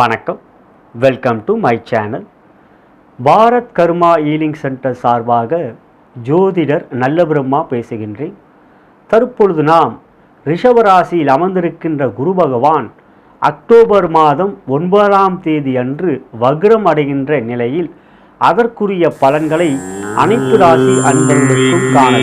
வணக்கம். Welcome to my channel Bharat Karma healing centre சார்பாக ஜோதிடர் நல்லபிரம்மா பேசுகின்றேன். தற்பொழுது நாம் ரிஷபராசியில் அமர்ந்திருக்கின்ற குரு பகவான் அக்டோபர் மாதம் ஒன்பதாம் தேதி அன்று வக்ரம் அடைகின்ற நிலையில் அதற்குரிய பலன்களை அனைத்து ராசி அன்பர்களுக்கும் காண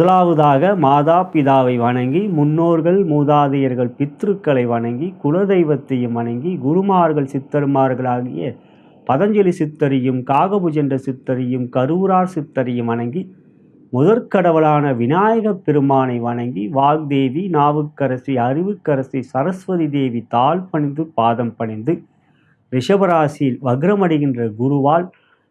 முதலாவதாக மாதா பிதாவை வணங்கி முன்னோர்கள் மூதாதையர்கள் பித்ருக்களை வணங்கி குலதெய்வத்தையும் வணங்கி குருமார்கள் சித்தருமார்களாகிய பதஞ்சலி சித்தரையும் காகபுஜென்ற சித்தரையும் கரூரார் சித்தரையும் வணங்கி முதற்கடவுளான விநாயகப் பெருமானை வணங்கி வாக்தேவி நாவுக்கரசி அறிவுக்கரசி சரஸ்வதி தேவி தாழ் பணிந்து பாதம் பணிந்து ரிஷபராசியில் வக்ரமடைகின்ற குருவால்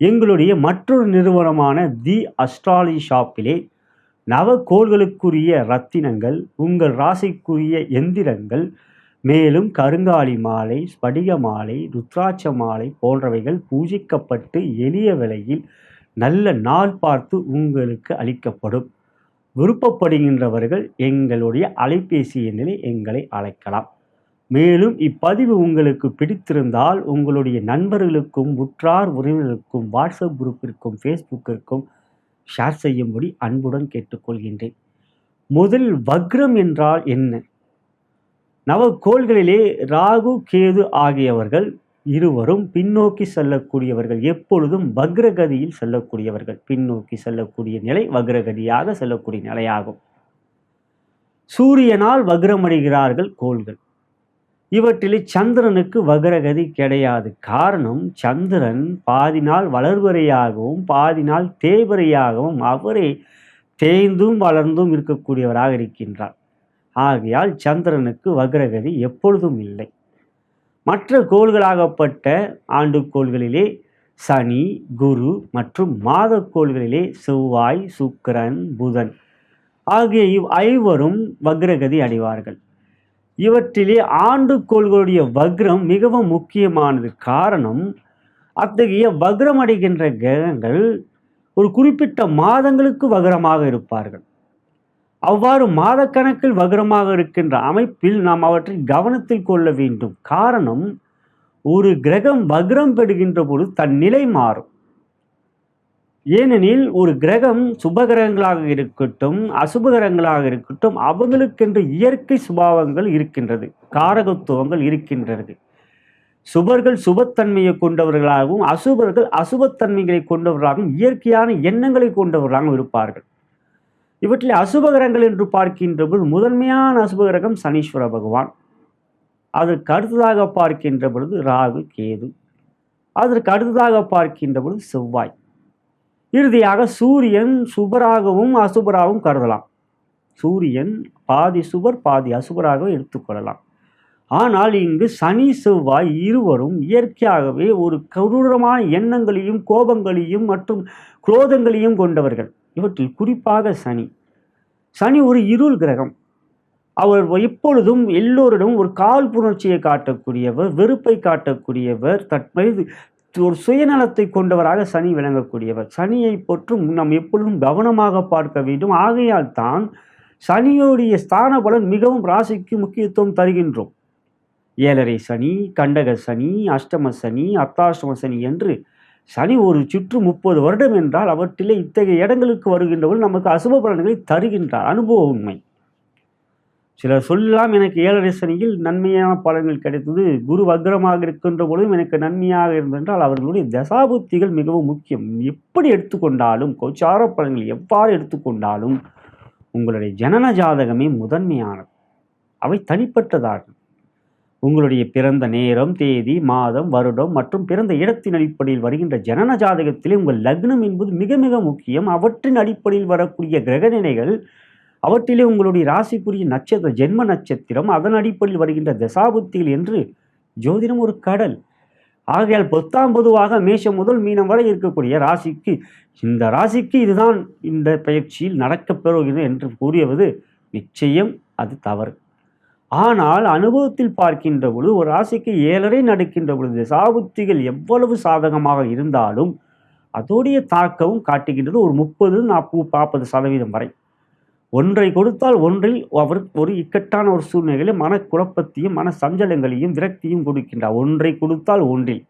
எங்களுடைய மற்றொரு நிறுவனமான தி அஸ்ட்ராலி ஷாப்பிலே நவக்கோள்களுக்குரிய ரத்தினங்கள் உங்கள் ராசிக்குரிய எந்திரங்கள் மேலும் கருங்காலி மாலை ஸ்படிக மாலை ருத்ராட்ச மாலை போன்றவைகள் பூஜிக்கப்பட்டு எளிய விலையில் நல்ல நாள் பார்த்து உங்களுக்கு அளிக்கப்படும். விருப்பப்படுகின்றவர்கள் எங்களுடைய அலைபேசி எண்ணில் எங்களை அழைக்கலாம். மேலும் இப்பதிவு உங்களுக்கு பிடித்திருந்தால் உங்களுடைய நண்பர்களுக்கும் உற்றார் உறவினர்களுக்கும் வாட்ஸ்அப் குரூப்பிற்கும் ஃபேஸ்புக்கிற்கும் ஷேர் செய்யும்படி அன்புடன் கேட்டுக்கொள்கின்றேன். முதல் வக்ரம் என்றால் என்ன? நவக்கோள்களிலே ராகு கேது ஆகியவர்கள் இருவரும் பின்னோக்கி செல்லக்கூடியவர்கள் எப்பொழுதும் வக்ரகதியில் செல்லக்கூடியவர்கள். பின்னோக்கி செல்லக்கூடிய நிலை வக்ரகதியாக செல்லக்கூடிய நிலையாகும். சூரியனால் வக்ரமடைகிறார்கள் கோள்கள். இவற்றில் சந்திரனுக்கு வக்ரகதி கிடையாது. காரணம் சந்திரன் பாதி நாள் வளர்வரையாகவும் பாதி நாள் தேய்வரையாகவும் அவரே தேய்ந்தும் வளர்ந்தும் இருக்கக்கூடியவராக இருக்கின்றார். ஆகையால் சந்திரனுக்கு வக்ரகதி எப்பொழுதும் இல்லை. மற்ற கோள்களாகப்பட்ட ஆண்டுக்கோள்களிலே சனி குரு மற்றும் மாதக்கோள்களிலே செவ்வாய் சுக்கிரன் புதன் ஆகிய இவ் ஐவரும் வக்ரகதி அடைவார்கள். இவற்றிலே ஆண்டுகோள்களுடைய வக்ரம் மிகவும் முக்கியமானது. காரணம் அத்தகைய வக்ரம் அடைகின்ற கிரகங்கள் ஒரு குறிப்பிட்ட மாதங்களுக்கு வக்ரமாக இருப்பார்கள். அவ்வாறு மாதக்கணக்கில் வக்ரமாக இருக்கின்ற அமைப்பில் நாம் அவற்றை கவனத்தில் கொள்ள வேண்டும். காரணம் ஒரு கிரகம் வக்ரம் பெறுகின்ற பொழுது தன் நிலை மாறும். ஏனெனில் ஒரு கிரகம் சுபகிரகங்களாக இருக்கட்டும் அசுபகிரகங்களாக இருக்கட்டும் அவங்களுக்கென்று இயற்கை சுபாவங்கள் இருக்கின்றது காரகத்துவங்கள் இருக்கின்றது. சுபர்கள் சுபத்தன்மையை கொண்டவர்களாகவும் அசுபர்கள் அசுபத்தன்மைகளை கொண்டவர்களாகவும் இயற்கையான எண்ணங்களை கொண்டவர்களாகவும் இருப்பார்கள். இவற்றில் அசுபகிரகங்கள் என்று பார்க்கின்ற பொழுது முதன்மையான அசுபகிரகம் சனீஸ்வர பகவான். அதற்கு அடுத்ததாக பார்க்கின்ற பொழுது ராகு கேது. அதற்கு அடுத்ததாக பார்க்கின்ற பொழுது செவ்வாய். இறுதியாக சூரியன் சுபராகவும் அசுபராகவும் கருதலாம். சூரியன் பாதி சுபர் பாதி அசுபராகவும் எடுத்துக்கொள்ளலாம் ஆனால் இங்கு சனி செவ்வாய் இருவரும் இயற்கையாகவே ஒரு கொடூரமான எண்ணங்களையும் கோபங்களையும் மற்றும் குரோதங்களையும் கொண்டவர்கள். இவற்றில் குறிப்பாக சனி. சனி ஒரு இருள் கிரகம். அவர் எப்பொழுதும் எல்லோரிடம் ஒரு கால் புணர்ச்சியை காட்டக்கூடியவர் வெறுப்பை காட்டக்கூடியவர் தற்போது ஒரு சுயநலத்தை கொண்டவராக சனி விளங்கக்கூடியவர். சனியை பொற்றும் நாம் எப்பொழுதும் கவனமாக பார்க்க வேண்டும். ஆகையால் தான் சனியோடைய ஸ்தான பலன் மிகவும் ராசிக்கு முக்கியத்துவம் தருகின்றோம். ஏழரை சனி கண்டக சனி அஷ்டம சனி அர்த்தாஷ்டம சனி என்று சனி ஒரு சுற்று முப்பது வருடம் என்றால் அவற்றிலே இத்தகைய இடங்களுக்கு வருகின்றவர்கள் நமக்கு அசுப பலன்களை தருகின்றார். அனுபவ உண்மை. சிலர் சொல்லலாம் எனக்கு ஏழரை சனியில் நன்மையான பலன்கள் கிடைத்தது. குரு வக்ரமாக இருக்கின்ற பொழுதும் எனக்கு நன்மையாக இருந்தென்றால் அவர்களுடைய தசாபுத்திகள் மிகவும் முக்கியம். எப்படி எடுத்துக்கொண்டாலும் கோச்சார பலன்கள் எவ்வாறு எடுத்துக்கொண்டாலும் உங்களுடைய ஜனன ஜாதகமே முதன்மையானது. அவை தனிப்பட்டதாகும். உங்களுடைய பிறந்த நேரம் தேதி மாதம் வருடம் மற்றும் பிறந்த இடத்தின் அடிப்படையில் வருகின்ற ஜனன ஜாதகத்திலே உங்கள் லக்னம் என்பது மிக மிக முக்கியம். அவற்றின் அடிப்படையில் வரக்கூடிய கிரகநிலைகள் அவற்றிலே உங்களுடைய ராசிக்குரிய நட்சத்திர ஜென்ம நட்சத்திரம் அதன் அடிப்படையில் வருகின்ற தசாபுத்திகள் என்று ஜோதிடம் ஒரு கடல். ஆகையால் பொத்தாம் பொதுவாக மேஷம் முதல் மீனம் வரை இருக்கக்கூடிய ராசிக்கு இந்த ராசிக்கு இதுதான் இந்த பயிற்சியில் நடக்கப் பெறுகிறது என்று கூறியவது நிச்சயம் அது தவறு. ஆனால் அனுபவத்தில் பார்க்கின்ற பொழுது ஒரு ராசிக்கு ஏழரை நடக்கின்ற பொழுது சாபுத்திகள் எவ்வளவு சாதகமாக இருந்தாலும் அதோடைய தாக்கமும் காட்டுகின்றது ஒரு முப்பது நாற்பது நாற்பது சதவீதம் வரை. ஒன்றை கொடுத்தால் ஒன்றில் அவர் ஒரு இக்கட்டான ஒரு சூழ்நிலையில் மனக்குழப்பத்தையும் மன சஞ்சலங்களையும் விரக்தியும் கொடுக்கின்றார். ஒன்றை கொடுத்தால் ஒன்றில்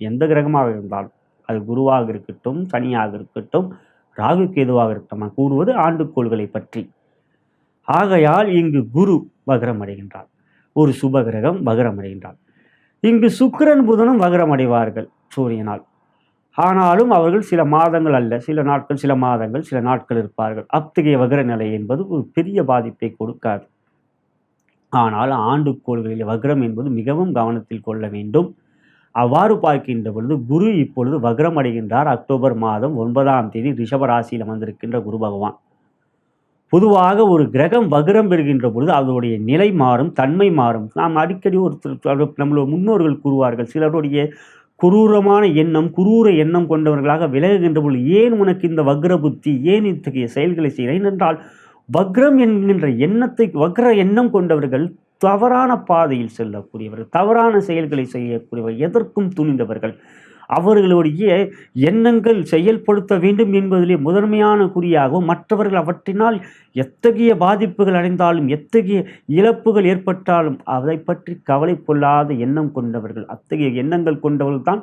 எந்த கிரகமாக இருந்தாலும் அது குருவாக இருக்கட்டும் சனியாக இருக்கட்டும் ராகு கேதுவாக இருக்கட்டும் நான் கூறுவது ஆண்டுக்கோள்களை பற்றி. ஆகையால் இங்கு குரு வகரம் அடைகின்றார் ஒரு சுப கிரகம் வகரம் அடைகின்றார் இங்கு சுக்கிரன் புதனும் வகரம் அடைவார்கள் சூரியனால். ஆனாலும் அவர்கள் சில மாதங்கள் அல்ல சில நாட்கள் சில மாதங்கள் சில நாட்கள் இருப்பார்கள். அத்தகைய வகர நிலை என்பது ஒரு பெரிய பாதிப்பை கொடுக்காது. ஆனால் ஆண்டுக்கோள்களில் வக்ரம் என்பது மிகவும் கவனத்தில் கொள்ள வேண்டும். அவ்வாறு பார்க்கின்ற பொழுது குரு இப்பொழுது வக்ரம் அடைகின்றார். அக்டோபர் மாதம் ஒன்பதாம் தேதி ரிஷப ராசியில் வந்திருக்கின்ற குரு பகவான். பொதுவாக ஒரு கிரகம் வக்ரம் பெறுகின்ற பொழுது அதனுடைய நிலை மாறும் தன்மை மாறும். நாம் அடிக்கடி ஒரு நம்மளுடைய முன்னோர்கள் கூறுவார்கள் சிலருடைய குரூரமான எண்ணம் குரூர எண்ணம் கொண்டவர்களாக விலகுகின்ற பொழுது ஏன் உனக்கு இந்த வக்ர புத்தி ஏன் இத்தகைய செயல்களை செய்கிறேன் என்றால் வக்ரம் என்கின்ற எண்ணத்தை வக்ர எண்ணம் கொண்டவர்கள் தவறான பாதையில் செல்லக்கூடியவர்கள் தவறான செயல்களை செய்யக்கூடியவர்கள் எதற்கும் துணிந்தவர்கள். அவர்களுடைய எண்ணங்கள் செயல்படுத்த வேண்டும் என்பதிலே முதன்மையான குறியாகவும் மற்றவர்கள் அவற்றினால் எத்தகைய பாதிப்புகள் அடைந்தாலும் எத்தகைய இழப்புகள் ஏற்பட்டாலும் அதை பற்றி கவலை கொள்ளாத எண்ணம் கொண்டவர்கள் அத்தகைய எண்ணங்கள் கொண்டவர்கள் தான்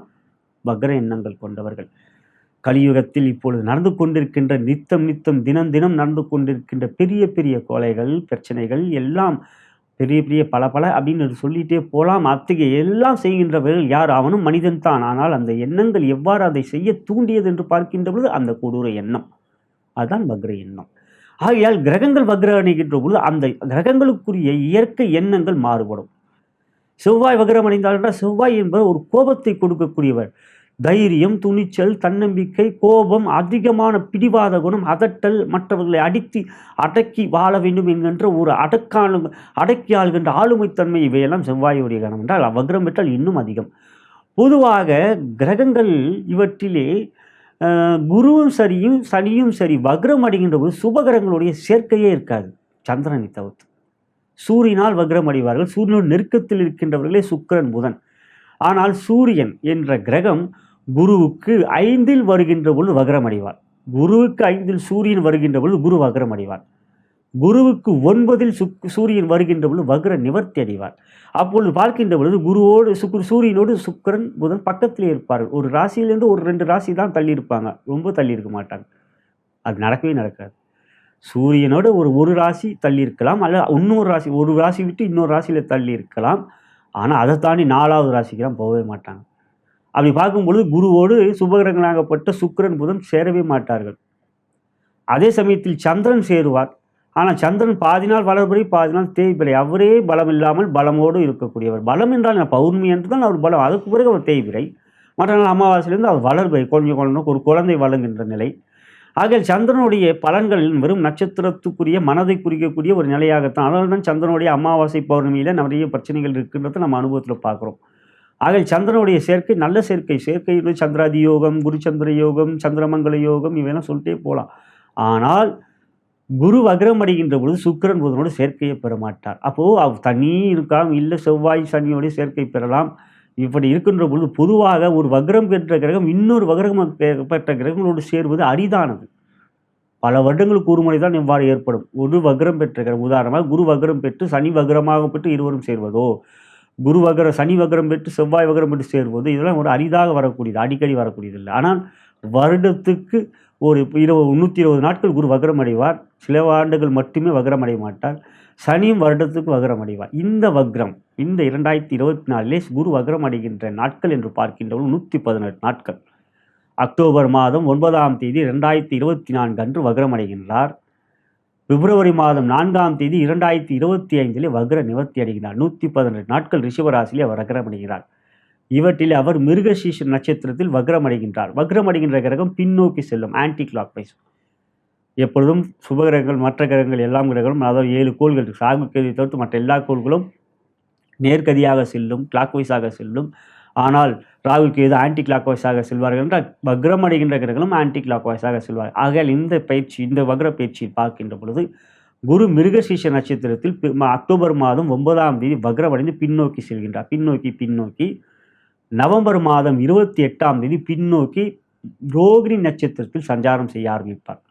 வக்ர எண்ணங்கள் கொண்டவர்கள். கலியுகத்தில் இப்பொழுது நடந்து கொண்டிருக்கின்ற நித்தம் நித்தம் தினம் தினம் நடந்து கொண்டிருக்கின்ற பெரிய பெரிய கொலைகள் பிரச்சனைகள் எல்லாம் பெரிய பெரிய பல பல அப்படின்னு சொல்லிட்டே போகலாம் அத்தகைய எல்லாம் செய்கின்றவர்கள் யார்? அவனும் மனிதன் தான். ஆனால் அந்த எண்ணங்கள் எவ்வாறு அதை செய்ய தூண்டியது என்று பார்க்கின்ற பொழுது அந்த கொடூர எண்ணம். அதுதான் வக்ர எண்ணம். ஆகையால் கிரகங்கள் வக்ர அணிகின்ற பொழுது அந்த கிரகங்களுக்குரிய இயற்கை எண்ணங்கள் மாறுபடும். செவ்வாய் வக்ரம் அடைந்தால் என்றால் செவ்வாய் என்பவர் ஒரு கோபத்தை கொடுக்கக்கூடியவர். தைரியம் துணிச்சல் தன்னம்பிக்கை கோபம் அதிகமான பிடிவாத குணம் அதட்டல் மற்றவர்களை அடித்து அடக்கி வாழ வேண்டும் என்கின்ற ஒரு அடக்கான அடக்கி ஆள்கின்ற ஆளுமைத்தன்மை இவையெல்லாம் செவ்வாயுடைய கணம் என்றால் வக்ரம் பெற்றால் இன்னும் அதிகம். பொதுவாக கிரகங்கள் இவற்றிலே குருவும் சரியும் சனியும் சரி வக்ரம் அடைகின்ற போது சுபகிரகங்களுடைய சேர்க்கையே இருக்காது. சந்திரனை தவிர்த்து. சூரியனால் வக்ரம் அடைவார்கள். சூரியனோட நெருக்கத்தில் இருக்கின்றவர்களே சுக்கிரன் புதன். ஆனால் சூரியன் என்ற கிரகம் குருவுக்கு ஐந்தில் வருகின்ற பொழுது வக்ரம் அடைவார் குருவுக்கு ஐந்தில் சூரியன் வருகின்ற பொழுது குரு வக்ரம் அடைவார் குருவுக்கு ஒன்பதில் சுக் சூரியன் வருகின்ற பொழுது வக்ர நிவர்த்தி அடைவார் அப்பொழுது பார்க்கின்ற பொழுது குருவோடு சுக்கு சூரியனோடு சுக்கிரன் புதன் பக்கத்திலே இருப்பார்கள். ஒரு ராசியிலேருந்து ஒரு ரெண்டு ராசி தான் தள்ளி இருப்பாங்க ரொம்ப தள்ளி இருக்க மாட்டாங்க. அது நடக்கவே நடக்காது. சூரியனோடு ஒரு ஒரு ராசி தள்ளி இருக்கலாம் அல்ல இன்னொரு ராசி ஒரு ராசி விட்டு இன்னொரு ராசியில் தள்ளி இருக்கலாம் ஆனால் அதை தாண்டி நாலாவது ராசிக்கெல்லாம் போகவே மாட்டாங்க. அப்படி பார்க்கும்பொழுது குருவோடு சுபகிரகங்களாகப்பட்ட சுக்கிரன் புதன் சேரவே மாட்டார்கள். அதே சமயத்தில் சந்திரன் சேருவார். ஆனால் சந்திரன் பாதி நாள் வளர்படி பாதி நாள் தேய்பிறை அவரே பலம் இல்லாமல் பலமோடு இருக்கக்கூடியவர். பலம் என்றால் என்ன? பௌர்ணமி என்று தான் அவர் பலம். அதுக்கு பிறகு அவர் தேய்பிறை மற்ற நாள் அமாவாசையிலேருந்து அவர் வளர்பை கொஞ்சம் குழந்தை ஒரு குழந்தை வளர்கின்ற நிலை. ஆகிய சந்திரனுடைய பலன்கள் வெறும் நட்சத்திரத்துக்குரிய மனதை குறிக்கக்கூடிய ஒரு நிலையாகத்தான். அதனால தான் சந்திரனுடைய அமாவாசை பௌர்ணமியில் நிறைய பிரச்சனைகள் இருக்கின்றதை நம்ம அனுபவத்தில் பார்க்குறோம். ஆக சந்திரனுடைய சேர்க்கை நல்ல சேர்க்கை. சேர்க்கை சந்திராதி யோகம் குருச்சந்திர யோகம் சந்திரமங்கல யோகம் இவையெல்லாம் சொல்லிட்டே போகலாம். ஆனால் குரு வக்ரம் அடைகின்ற பொழுது சுக்கிரன் புதனோடு சேர்க்கையை பெற மாட்டார். அப்போது அவ் தனி இருக்கலாம் இல்லை செவ்வாய் சனியோடைய சேர்க்கை பெறலாம். இப்படி இருக்கின்ற பொழுது பொதுவாக ஒரு வக்ரம் பெற்ற கிரகம் இன்னொரு வக்ரம் பெற்ற கிரகங்களோடு சேர்வது அரிதானது. பல வருடங்களுக்கு ஒரு முறை தான் இவ்வாறு ஏற்படும். ஒரு வக்ரம் பெற்ற கிரகம் உதாரணமாக குரு வக்ரம் பெற்று சனி வக்ரமாக பெற்று இருவரும் சேர்வதோ குரு வகரம் சனி வகரம் பெற்று செவ்வாய் வகரம் பெற்று சேர்வது இதெல்லாம் ஒரு அரிதாக வரக்கூடியது அடிக்கடி வரக்கூடியது இல்லை. ஆனால் வருடத்துக்கு ஒரு இருபது நூற்றி இருபது நாட்கள் குரு வகரம் அடைவார். சில ஆண்டுகள் மட்டுமே வகரம் அடைய மாட்டார். சனியும் வருடத்துக்கு வகரம் அடைவார். இந்த வக்ரம் இந்த இரண்டாயிரத்தி இருபத்தி நாலிலே குரு வகரம் அடைகின்ற நாட்கள் என்று பார்க்கின்றவர்கள் நூற்றி பதினெட்டு நாட்கள். அக்டோபர் மாதம் ஒன்பதாம் தேதி ரெண்டாயிரத்தி இருபத்தி நான்கு அன்று வகரம் அடைகின்றார். பிப்ரவரி மாதம் நான்காம் தேதி இரண்டாயிரத்தி இருபத்தி ஐந்திலே வக்ர நிவர்த்தி அடைகிறார். நூற்றி பதினெட்டு நாட்கள் ரிஷபராசியிலே அவர் வக்ரம் அடைகிறார். இவற்றில் அவர் மிருகசீஷ நட்சத்திரத்தில் வக்ரம் அடைகின்றார். வக்ரம் அடைகின்ற கிரகம் பின்னோக்கி செல்லும் ஆன்டி கிளாக் வைஸ் எப்பொழுதும் சுப கிரகங்கள் மற்ற கிரகங்கள் எல்லாம் கிரகங்களும் அதாவது ஏழு கோள்கள் சாகு கேள்வி தவிர்த்து மற்ற எல்லா கோள்களும் நேர்கதியாக செல்லும் கிளாக் வைஸாக செல்லும். ஆனால் ராகுக்கு எது ஆன்டி கிளாக் வாய்ஸாக செல்வார்கள் என்றால் வக்ரம் அடைகின்ற கிரகங்களும் ஆன்டி கிளாக் வாய்ஸாக செல்வார்கள். ஆகையால் இந்த பயிற்சி இந்த வக்ர பயிற்சியை பார்க்கின்ற பொழுது குரு மிருகசீஷ நட்சத்திரத்தில் பி- அக்டோபர் மாதம் ஒன்பதாம் தேதி வக்ரமடைந்து பின்னோக்கி செல்கின்றார். பின்னோக்கி பின்னோக்கி. நவம்பர் மாதம் இருபத்தி எட்டாம் தேதி பின்னோக்கி ரோகிணி நட்சத்திரத்தில் சஞ்சாரம் செய்ய ஆரம்பிப்பார்.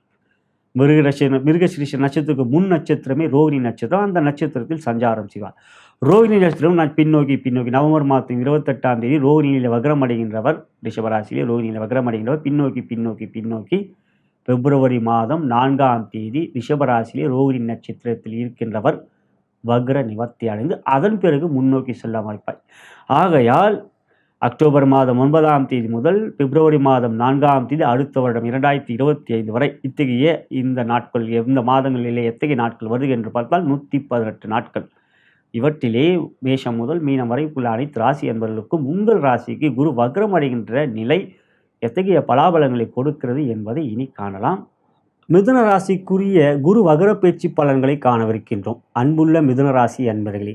மிருக நட்சத்திரம் மிருகசிரீஷ நட்சத்திரத்துக்கு முன் நட்சத்திரமே ரோகிணி நட்சத்திரம். அந்த நட்சத்திரத்தில் சஞ்சாரம் செய்வார். ரோகிணி நட்சத்திரம் நான் பின்னோக்கி பின்னோக்கி. நவம்பர் மாதம் இருபத்தெட்டாம் தேதி ரோகிணியில் வக்ரம் அடைகின்றவர் ரிஷபராசியிலே ரோகிணியில் வக்ரம் அடைகின்றவர் பின்னோக்கி பின்னோக்கி பின்னோக்கி. பிப்ரவரி மாதம் நான்காம் தேதி ரிஷபராசியிலே ரோகிணி நட்சத்திரத்தில் இருக்கின்றவர் வக்ர நிவர்த்தி அடைந்து அதன் பிறகு முன்னோக்கி செல்ல அமைப்பார் ஆகையால் அக்டோபர் மாதம் ஒன்பதாம் தேதி முதல் பிப்ரவரி மாதம் நான்காம் தேதி அடுத்த வருடம் இரண்டாயிரத்தி இருபத்தி ஐந்து வரை இத்தகைய இந்த நாட்கள் எந்த மாதங்களிலே எத்தகைய நாட்கள் வருது என்று பார்த்தால் நூற்றி பதினெட்டு நாட்கள். இவற்றிலே மேஷம் முதல் மீனம் வரை உள்ள அனைத்து ராசி என்பவர்களுக்கும் உங்கள் ராசிக்கு குரு வக்ரம் அடைகின்ற நிலை எத்தகைய பலாபலங்களை கொடுக்கிறது என்பதை இனி காணலாம். மிதுன ராசிக்குரிய குரு வக்ர பேச்சு பலன்களை காணவிருக்கின்றோம். அன்புள்ள மிதுன ராசி அன்பர்களே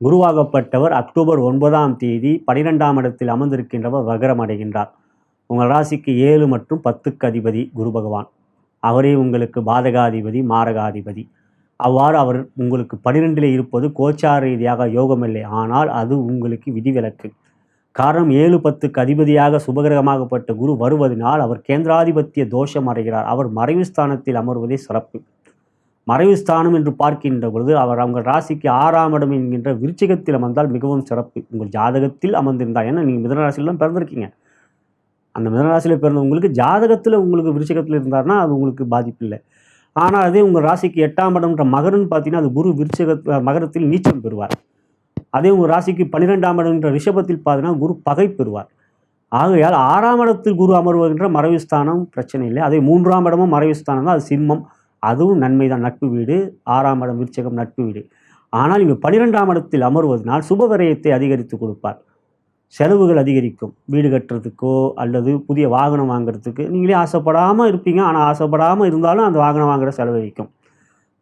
குருவாகப்பட்டவர் அக்டோபர் ஒன்பதாம் தேதி பனிரெண்டாம் இடத்தில் அமர்ந்திருக்கின்றவர் வக்ரம் அடைகின்றார். உங்கள் ராசிக்கு ஏழு மற்றும் பத்துக்கு அதிபதி குரு பகவான். அவரே உங்களுக்கு பாதகாதிபதி மாரகாதிபதி. அவ்வாறு அவர் உங்களுக்கு பனிரெண்டிலே இருப்பது கோச்சார ரீதியாக யோகமில்லை. ஆனால் அது உங்களுக்கு விதிவிலக்கு. காரணம் ஏழு பத்துக்கு அதிபதியாக சுபகிரகமாகப்பட்ட குரு வருவதனால் அவர் கேந்திராதிபத்திய தோஷம் அடைகிறார். அவர் மறைவு ஸ்தானத்தில் அமர்வதே சிறப்பு. மறைவு ஸ்தானம் என்று பார்க்கின்ற பொழுது அவர் உங்கள் ராசிக்கு ஆறாம் இடம் என்கின்ற விருச்சிகத்தில் அமர்ந்தால் மிகவும் சிறப்பு. உங்கள் ஜாதகத்தில் அமர்ந்திருந்தால் ஏன்னா நீங்கள் மிதனராசியில் தான் பிறந்திருக்கீங்க. அந்த மிதனராசியில் பிறந்த உங்களுக்கு ஜாதகத்தில் உங்களுக்கு விருச்சிகத்தில் இருந்தார்னா அது உங்களுக்கு பாதிப்பு இல்லை ஆனால் அதே உங்கள் ராசிக்கு எட்டாம் இடம்ன்ற மகரன்னு பார்த்தீங்கன்னா அது குரு விருச்சக மகரத்தில் நீச்சம் பெறுவார். அதே உங்கள் ராசிக்கு பன்னிரெண்டாம் இடம்ன்ற ரிஷபத்தில் பார்த்தீங்கன்னா குரு பகை பெறுவார். ஆகையால் ஆறாம் இடத்தில் குரு அமர்வுகின்ற மறைவுஸ்தானம் பிரச்சனை இல்லை. அதே மூன்றாம் இடமும் மறைவுஸ்தானம் தான். அது சிம்மம். அதுவும் நன்மை தான். நட்பு வீடு. ஆறாம் இடம் விருச்சகம் நட்பு வீடு. ஆனால் இங்கு பன்னிரெண்டாம் இடத்தில் அமர்வதனால் சுப விரயத்தை அதிகரித்து கொடுப்பார். செலவுகள் அதிகரிக்கும். வீடு கட்டுறதுக்கோ அல்லது புதிய வாகனம் வாங்குறதுக்கு நீங்களே ஆசைப்படாமல் இருப்பீங்க. ஆனால் ஆசைப்படாமல் இருந்தாலும் அந்த வாகனம் வாங்குற செலவழிக்கும்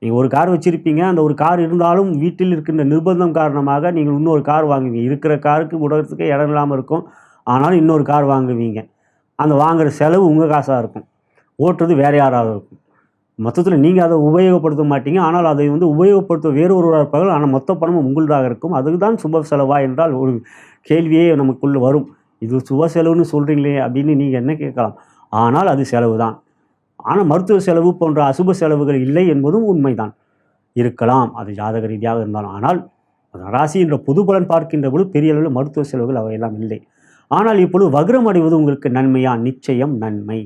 நீங்கள் ஒரு கார் வச்சுருப்பீங்க. அந்த ஒரு கார் இருந்தாலும் வீட்டில் இருக்கின்ற நிர்பந்தம் காரணமாக நீங்கள் இன்னொரு கார் வாங்குவீங்க. இருக்கிற காருக்கு விடுறதுக்கு இடம் இல்லாமல் இருக்கும். ஆனாலும் இன்னொரு கார் வாங்குவீங்க. அந்த வாங்குகிற செலவு உங்கள் காசாக இருக்கும். ஓட்டுறது வேற யாராவது இருக்கும். மொத்தத்தில் நீங்கள் அதை உபயோகப்படுத்த மாட்டீங்க. ஆனால் அதை வந்து உபயோகப்படுத்த வேறு ஒருவராக இருப்பார்கள் ஆனால் மொத்த பணமும் உங்களுதாக இருக்கும். அதுக்கு தான் சுப செலவா என்றால் ஒரு கேள்வியே நமக்குள்ளே வரும். இது சுப செலவுன்னு சொல்கிறீங்களே அப்படின்னு நீங்கள் என்ன கேட்கலாம்? ஆனால் அது செலவு தான் ஆனால் மருத்துவ செலவு போன்ற அசுப செலவுகள் இல்லை என்பதும் உண்மைதான். இருக்கலாம் அது ஜாதக ரீதியாக இருந்தாலும். ஆனால் ராசி என்ற பொது பலன் பார்க்கின்ற பொழுது பெரிய அளவில் மருத்துவ செலவுகள் அவையெல்லாம் இல்லை. ஆனால் இப்பொழுது வக்ரம் அடைவது உங்களுக்கு நன்மையா? நிச்சயம் நன்மை.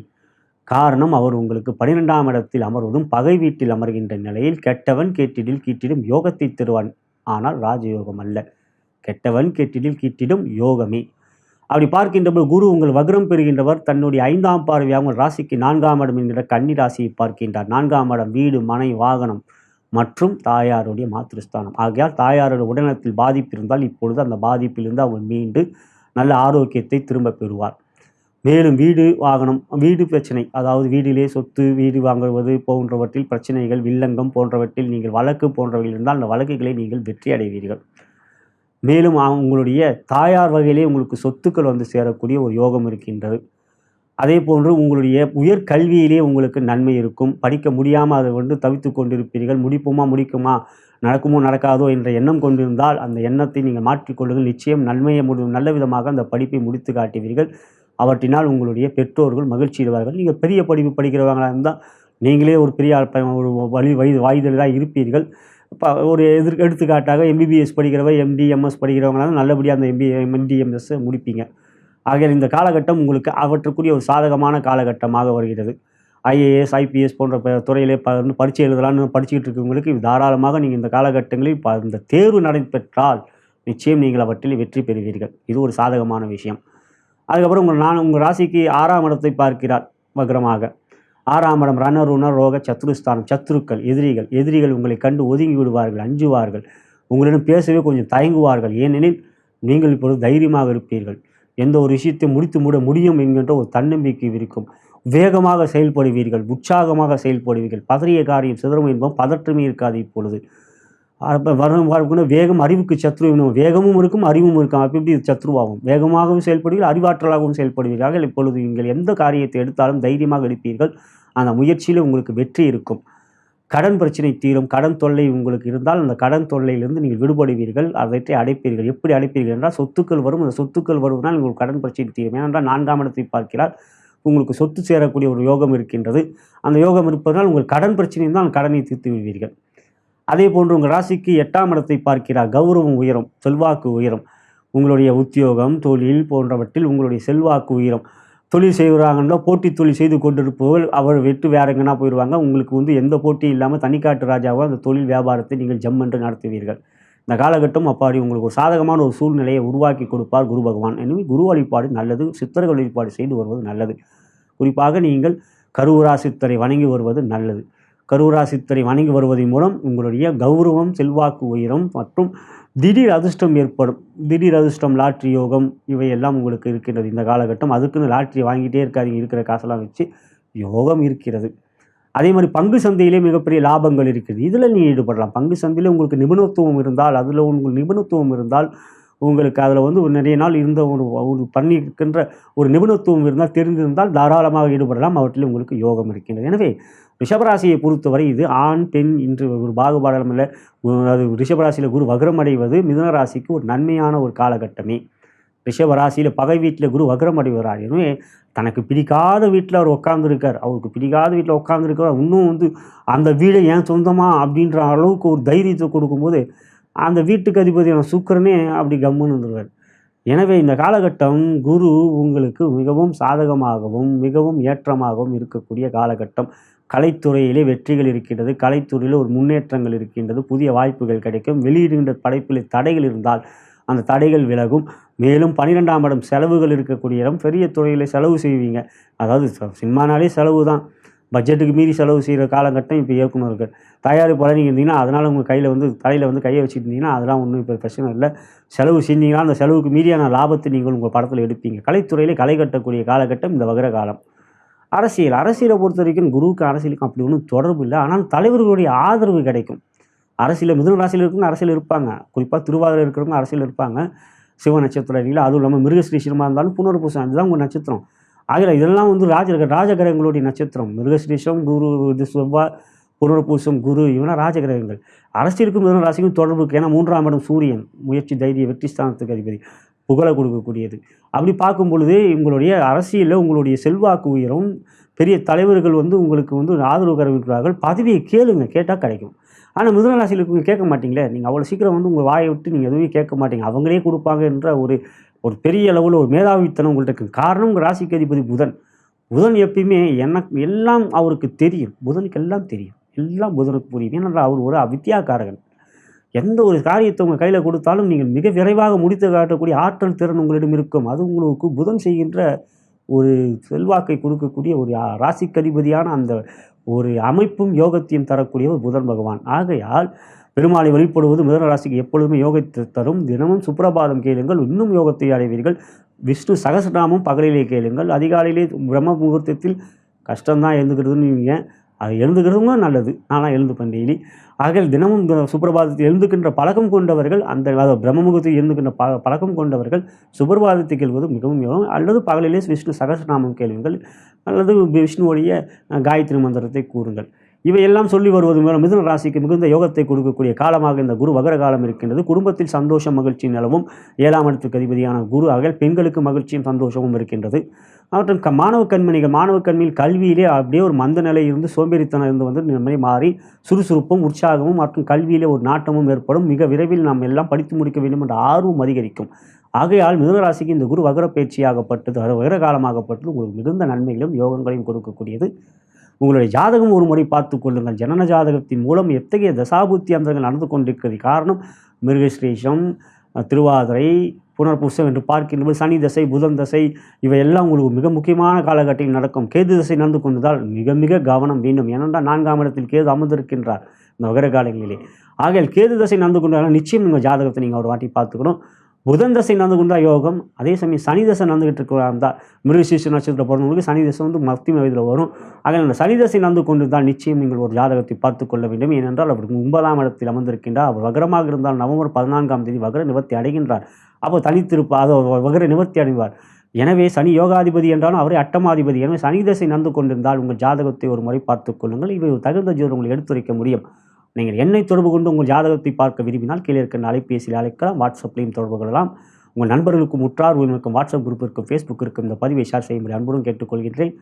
காரணம் அவர் உங்களுக்கு பன்னிரெண்டாம் இடத்தில் அமர்வதும் பகை வீட்டில் அமர்கின்ற நிலையில் கெட்டவன் கேட்டிடில் கீட்டிடும் யோகத்தை தருவான். ஆனால் ராஜயோகம் அல்ல. கெட்டவன் கேட்டிடில் கீட்டிடும் யோகமே. அப்படி பார்க்கின்றபோது குரு உங்கள் வக்ரம் பெறுகின்றவர். தன்னுடைய ஐந்தாம் பார்வையாக உங்கள் ராசிக்கு நான்காம் இடம் என்கிற கன்னி ராசியை பார்க்கின்றார். நான்காம் இடம் வீடு மனை வாகனம் மற்றும் தாயாருடைய மாத்திருஸ்தானம். ஆகையால் தாயாருடைய உடல்நலத்தில் பாதிப்பு இருந்தால் இப்பொழுது அந்த பாதிப்பிலிருந்து அவர் மீண்டு நல்ல ஆரோக்கியத்தை திரும்ப பெறுவார் மேலும் வீடு வாகனம் வீடு பிரச்சனை. அதாவது வீட்டிலே சொத்து வீடு வாங்குவது போன்றவற்றில் பிரச்சனைகள் வில்லங்கம் போன்றவற்றில் நீங்கள் வழக்கு போன்றவைகள் இருந்தால் அந்த வழக்குகளை நீங்கள் வெற்றி அடைவீர்கள். மேலும் உங்களுடைய தாயார் வகையிலே உங்களுக்கு சொத்துக்கள் வந்து சேரக்கூடிய ஒரு யோகம் இருக்கின்றது. அதே போன்று உங்களுடைய உயர் கல்வியிலே உங்களுக்கு நன்மை இருக்கும். படிக்க முடியாமல் அதை வந்து தவித்து கொண்டிருப்பீர்கள். முடிப்போமா முடிக்குமா நடக்குமோ நடக்காதோ என்ற எண்ணம் கொண்டிருந்தால் அந்த எண்ணத்தை நீங்கள் மாற்றிக்கொள்ளுங்கள் நிச்சயம் நன்மையை முடி நல்ல விதமாக அந்த படிப்பை முடித்து காட்டுவீர்கள். அவற்றினால் உங்களுடைய பெற்றோர்கள் மகிழ்ச்சியிடுவார்கள். நீங்கள் பெரிய படிப்பு படிக்கிறவங்களாக இருந்தால் நீங்களே ஒரு பெரிய ஒரு வழி வயது வாய்தலாக இருப்பீர்கள். இப்போ ஒரு எதிர் எடுத்துக்காட்டாக எம்பிபிஎஸ் படிக்கிறவ எம்டி எம்எஸ் நல்லபடியாக அந்த எம்பி எம்டி முடிப்பீங்க. ஆகையால் இந்த காலகட்டம் உங்களுக்கு அவற்றுக்குரிய ஒரு சாதகமான காலகட்டமாக வருகிறது. ஐஏஎஸ் ஐபிஎஸ் போன்ற துறையிலே ப பரீட்சை எழுதலாம்னு படிச்சுக்கிட்டு இருக்கவங்களுக்கு தாராளமாக நீங்கள் இந்த காலகட்டங்களில் இப்போ இந்த தேர்வு நடைபெற்றால் நிச்சயம் நீங்கள் அவற்றில் வெற்றி பெறுவீர்கள். இது ஒரு சாதகமான விஷயம். அதுக்கப்புறம் உங்கள் நான் உங்கள் ராசிக்கு ஆறாம் இடத்தை பார்க்கிறார் வக்ரமாக. ஆறாம் இடம் ரணருண ரோக சத்ருஸ்தானம் சத்ருக்கள் எதிரிகள். எதிரிகள் உங்களை கண்டு ஒதுங்கி விடுவார்கள் அஞ்சுவார்கள். உங்களிடம் பேசவே கொஞ்சம் தயங்குவார்கள். ஏனெனில் நீங்கள் இப்பொழுது தைரியமாக இருப்பீர்கள். எந்த ஒரு விஷயத்தை முடித்து மூட முடியும் என்கின்ற ஒரு தன்னம்பிக்கை இருக்கும். வேகமாக செயல்படுவீர்கள் உற்சாகமாக செயல்படுவீர்கள். பதறிய காரியம் சிதறும் என்பதும் பதற்றமே இருக்காது இப்பொழுது. வரும் வரக்கூடிய வேகம் அறிவுக்கு சத்ரு வேகமும் இருக்கும் அறிவும் இருக்கும். அப்போ இப்படி சத்ருவாகும்? வேகமாகவும் செயல்படுவீர்கள் அறிவாற்றலாகவும் செயல்படுவீர்கள். இப்பொழுது நீங்கள் எந்த காரியத்தை எடுத்தாலும் தைரியமாக எடுப்பீர்கள். அந்த முயற்சியில் உங்களுக்கு வெற்றி இருக்கும். கடன் பிரச்சனை தீரும் கடன் தொல்லை உங்களுக்கு இருந்தால் அந்த கடன் தொல்லையிலிருந்து நீங்கள் விடுபடுவீர்கள் அவற்றை அடைப்பீர்கள். எப்படி அடைப்பீர்கள் என்றால் சொத்துக்கள் வரும் அந்த சொத்துக்கள் வருவதால் உங்களுக்கு கடன் பிரச்சனை தீரும். ஏனென்றால் நான்காம் இடத்தை பார்க்கிறார். உங்களுக்கு சொத்து சேரக்கூடிய ஒரு யோகம் இருக்கின்றது. அந்த யோகம் இருப்பதனால் உங்கள் கடன் பிரச்சனை இருந்தால் கடனை தீர்த்து விடுவீர்கள். அதே போன்று உங்கள் ராசிக்கு எட்டாம் இடத்தை பார்க்கிறார். கௌரவம் உயரும் செல்வாக்கு உயரும். உங்களுடைய உத்தியோகம் தொழில் போன்றவற்றில் உங்களுடைய செல்வாக்கு உயரும். தொழில் செய்கிறாங்கன்னா போட்டி தொழில் செய்து கொண்டிருப்பவர்கள் அவர் விட்டு வேற எங்கன்னா போயிடுவாங்க உங்களுக்கு வந்து எந்த போட்டியும் இல்லாமல் தனிக்காட்டு ராஜாவாக அந்த தொழில் வியாபாரத்தை நீங்கள் ஜம் என்று நடத்துவீர்கள். இந்த காலகட்டம் அப்பாடி உங்களுக்கு ஒரு சாதகமான ஒரு சூழ்நிலையை உருவாக்கி கொடுப்பார் குரு பகவான். எனவே குரு வழிபாடு நல்லது சித்தர்கள் வழிபாடு செய்து வருவது நல்லது. குறிப்பாக நீங்கள் கருவூரா சித்தரை வணங்கி வருவது நல்லது. கரூரா சித்தரை வணங்கி வருவதன் மூலம் உங்களுடைய கௌரவம் செல்வாக்கு உயரம் மற்றும் திடீர் அதிர்ஷ்டம் ஏற்படும். திடீர் அதிர்ஷ்டம் லாட்ரி யோகம் இவையெல்லாம் உங்களுக்கு இருக்கின்றது. இந்த காலகட்டம் அதுக்குன்னு லாட்ரி வாங்கிட்டே இருக்காதிங்க. இருக்கிற காசெல்லாம் வச்சு யோகம் இருக்கிறது. அதே மாதிரி பங்கு சந்தையிலே மிகப்பெரிய லாபங்கள் இருக்குது. இதில் நீ ஈடுபடலாம். பங்கு சந்தையில் உங்களுக்கு நிபுணத்துவம் இருந்தால் அதில் உங்களுக்கு நிபுணத்துவம் இருந்தால் உங்களுக்கு அதில் வந்து ஒரு நிறைய நாள் இருந்த ஒரு ஒரு பண்ணியிருக்கின்ற ஒரு நிபுணத்துவம் இருந்தால் தெரிந்திருந்தால் தாராளமாக ஈடுபடலாம். அவற்றில் உங்களுக்கு யோகம் இருக்கின்றது எனவே ரிஷபராசியை பொறுத்தவரை இது ஆண் பெண் இன்று ஒரு பாகுபாடம் இல்லை. அது ரிஷபராசியில் குரு வக்ரம் அடைவது மிதுன ராசிக்கு ஒரு நன்மையான ஒரு காலகட்டமே. ரிஷபராசியில் பகை வீட்டில் குரு வக்ரம் அடைவரார் எனவே தனக்கு பிடிக்காத வீட்டில் அவர் உட்காந்துருக்கார் அவருக்கு பிடிக்காத வீட்டில் உட்காந்துருக்கார் இன்னும் வந்து அந்த வீடை ஏன் சொந்தமா அப்படின்ற அளவுக்கு ஒரு தைரியத்தை கொடுக்கும்போது அந்த வீட்டுக்கு அதிபதியான சுக்கிரனே அப்படி கம்முன்னு வந்துடுவார் எனவே இந்த காலகட்டம் குரு உங்களுக்கு மிகவும் சாதகமாகவும் மிகவும் ஏற்றமாகவும் இருக்கக்கூடிய காலகட்டம். கலைத்துறையிலே வெற்றிகள் இருக்கின்றது கலைத்துறையில் ஒரு முன்னேற்றங்கள் இருக்கின்றது புதிய வாய்ப்புகள் கிடைக்கும் வெளியிடுகின்ற படைப்பில் தடைகள் இருந்தால் அந்த தடைகள் விலகும். மேலும் பன்னிரெண்டாம் இடம் செலவுகள் இருக்கக்கூடிய இடம் பெரிய துறையில் செலவு செய்வீங்க. அதாவது ச- சினிமானாலே செலவு தான் பட்ஜெட்டுக்கு மீறி செலவு செய்கிற காலகட்டம் இப்போ இயக்குநர்கள். தயாரிப்பாளர் நீங்கள் இருந்தீங்கன்னா அதனால் உங்கள் கையில் வந்து தலையில் வந்து கையை வச்சுருந்தீங்கன்னா அதெல்லாம் ஒன்றும் இப்போ பிரச்சனை இல்லை. செலவு செஞ்சீங்கன்னா அந்த செலவுக்கு மீறியான லாபத்தை நீங்கள் உங்கள் படத்தில் எடுப்பீங்க. கலைத்துறையில் களை கட்டக்கூடிய காலகட்டம் இந்த வகர காலம். அரசியல். அரசியலை பொறுத்த வரைக்கும் குருவுக்கு அரசியலுக்கும் அப்படி ஒன்றும் தொடர்பு இல்லை. ஆனால் தலைவர்களுடைய ஆதரவு கிடைக்கும். அரசியல் மிதுன ராசியில் இருக்கணும் அரசியல் இருப்பாங்க. குறிப்பாக திருவாதிரை இருக்கிறவங்க அரசியல் இருப்பாங்க. சிவ நட்சத்திரம் அடியில் அதுவும் இல்லாமல் மிருகஸ்ரீஷனமாக இருந்தாலும் புனர்பூசம் அதுதான் உங்கள் நட்சத்திரம். ஆகிய இதெல்லாம் வந்து ராஜ ராஜகிரகங்களுடைய நட்சத்திரம். மிருகஸ்ரீஷம் குரு இது செவ்வாய் புனர்பூசம் குரு இவனா ராஜகிரகங்கள். அரசியலுக்கும் மிதுன ராசிக்கும் தொடர்பு ஏன்னா மூன்றாம் இடம் சூரியன். முயற்சி தைரிய வெற்றி ஸ்தானத்துக்கு அதிபதி. புகழை கொடுக்கக்கூடியது. அப்படி பார்க்கும் பொழுது உங்களுடைய அரசியலில் உங்களுடைய செல்வாக்கு உயரும். பெரிய தலைவர்கள் வந்து உங்களுக்கு வந்து ஆதரவு கருவிக்கிறார்கள் பதவியை கேளுங்க கேட்டால் கிடைக்கும். ஆனால் மிதுன ராசியில் இருக்கவங்க கேட்க மாட்டீங்களே? நீங்கள் அவ்வளோ சீக்கிரம் வந்து உங்கள் வாயை விட்டு நீங்கள் எதுவும் கேட்க மாட்டீங்க. அவங்களே கொடுப்பாங்க என்ற ஒரு ஒரு பெரிய அளவில் ஒரு மேதாவித்தனம் உங்கள்கிட்ட இருக்குது காரணம் உங்கள் ராசிக்கு அதிபதி புதன். புதன் எப்பயுமே எனக்கு எல்லாம் அவருக்கு தெரியும். புதனுக்கு எல்லாம் தெரியும். எல்லாம் புதனுக்கு புரியும். ஏனென்றால் அவர் ஒரு அவித்யாக்காரகன். எந்த ஒரு காரியத்தை உங்கள் கையில் கொடுத்தாலும் நீங்கள் மிக விரைவாக முடித்து காட்டக்கூடிய ஆற்றல் திறன் உங்களிடம் இருக்கும். அது உங்களுக்கு புதன் செய்கின்ற ஒரு செல்வாக்கை கொடுக்கக்கூடிய ஒரு ராசிக்கதிபதியான அந்த ஒரு அமைப்பும் யோகத்தையும் தரக்கூடிய ஒரு புதன் பகவான். ஆகையால் பெருமாளை வழிபடுவது மிதன ராசிக்கு எப்பொழுதுமே யோகத்தை தரும். தினமும் சுப்பிரபாதம் கேளுங்கள். இன்னும் யோகத்தை அடைவீர்கள். விஷ்ணு சகசநாமம் பகலிலே கேளுங்கள். அதிகாலையிலே பிரம்ம முகூர்த்தத்தில் கஷ்டம்தான் எழுந்துக்கிறதுன்னு நீங்கள் அது எழுந்துக்கிறதும் நல்லது. நானாக எழுந்துப்பேன் டெய்லி ஆகையால் தினமும் இந்த எழுந்துக்கின்ற பழக்கம் கொண்டவர்கள் அந்த பிரம்மமுகத்தில் எழுந்துக்கின்ற ப பழக்கம் கொண்டவர்கள் சுப்பிரபாதத்தை கேள்வது மிகவும் மிகவும் அல்லது பகலிலே விஷ்ணு சகசநாமம் கேளுங்கள். அல்லது விஷ்ணுவுடைய காயத்ரி மந்திரத்தை கூறுங்கள். இவையெல்லாம் சொல்லி வருவது மூலம் மிதுன ராசிக்கு மிகுந்த யோகத்தை கொடுக்கக்கூடிய காலமாக இந்த குரு வகர காலம் இருக்கின்றது. குடும்பத்தில் சந்தோஷம் மகிழ்ச்சி நிலவும் ஏழாம் இடத்துக்கு அதிபதியான குரு. ஆகல் பெண்களுக்கு மகிழ்ச்சியும் சந்தோஷமும் இருக்கின்றது. மற்றும் க மாணவ கண்மணிகள் மாணவ கண்மணியில் கல்வியிலே அப்படியே ஒரு மந்த நிலை இருந்து சோம்பேறித்தனம் இருந்து வந்து நிலைமை மாறி சுறுசுறுப்பும் உற்சாகமும் மற்றும் கல்வியிலே ஒரு நாட்டமும் ஏற்படும். மிக விரைவில் நாம் எல்லாம் படித்து முடிக்க வேண்டும் என்ற ஆர்வம் அதிகரிக்கும். ஆகையால் மிதுனராசிக்கு இந்த குரு வகர பயிற்சியாகப்பட்டது அது வகர காலமாகப்பட்டது. உங்களுக்கு மிகுந்த நன்மைகளும் யோகங்களையும் கொடுக்கக்கூடியது. உங்களுடைய ஜாதகம் ஒரு முறை பார்த்து கொள்ளுங்கள். ஜனன ஜாதகத்தின் மூலம் எத்தகைய தசாபுத்தி அந்தங்கள் நடந்து கொண்டிருக்கிறது? காரணம் மிருகஸ்ரீஷம் திருவாதிரை புனர்பூசம் என்று பார்க்கின்றபோது சனி தசை புதன் தசை இவையெல்லாம் உங்களுக்கு மிக முக்கியமான காலகட்டத்தில் நடக்கும். கேது தசை நடந்து கொண்டதால் மிக மிக கவனம் வேண்டும். ஏனென்றால் நான்காம் இடத்தில் கேது அமர்ந்திருக்கின்றார் இந்த வகர காலங்களிலே. ஆகையால் கேது தசை நடந்து கொண்டால் நிச்சயம் உங்கள் ஜாதகத்தை நீங்கள் ஒரு வாட்டி பார்த்துக்கணும். புதன் தசை நடந்து கொண்டா யோகம் அதே சமயம் சனி தசை நடந்துகிட்டு இருக்கிறா இருந்தால் மிருகசீச நட்சத்திரம் பிறந்தவங்களுக்கு சனி தசை வந்து மத்திய வயதில் வரும். ஆக அந்த சனி தசை நடந்து கொண்டிருந்தால் நிச்சயம் நீங்கள் ஒரு ஜாதகத்தை பார்த்து கொள்ள வேண்டும். ஏனென்றால் அவர் ஒன்பதாம் இடத்தில் அமர்ந்திருக்கின்றார். அவர் வகரமாக இருந்தால் நவம்பர் பதினான்காம் தேதி வகர நிவர்த்தி அடைகின்றார். அப்போ தனித்திருப்பா அதை வகர நிவர்த்தி அடைவார். எனவே சனி யோகாதிபதி என்றாலும் அவரே அட்டமாதிபதி. எனவே சனி தசை நடந்து கொண்டிருந்தால் உங்கள் ஜாதகத்தை ஒரு முறை பார்த்து கொள்ளுங்கள். இவை தகுந்த ஜோதிடம் உங்களை எடுத்துரைக்க முடியும். நீங்கள் என்னை தொடர்பு கொண்டு உங்கள் ஜாதகத்தை பார்க்க விரும்பினால் கீழே இருக்கிற அலைபேசியில் அழைக்கலாம். வாட்ஸ்அப்லையும் தொடர்பு கொள்ளலாம். உங்கள் நண்பர்களுக்கும் உற்றார் உறவினருக்கும் வாட்ஸ்அப் குரூப் இருக்கும் ஃபேஸ்புக் இருக்கும். இந்த பதிவை ஷேர் செய்யும்படி அன்புடன் கேட்டுக்கொள்கின்றேன்.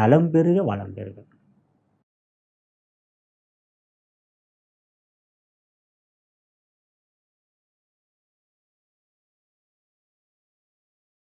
நலம் பெருக வளம் பெறுக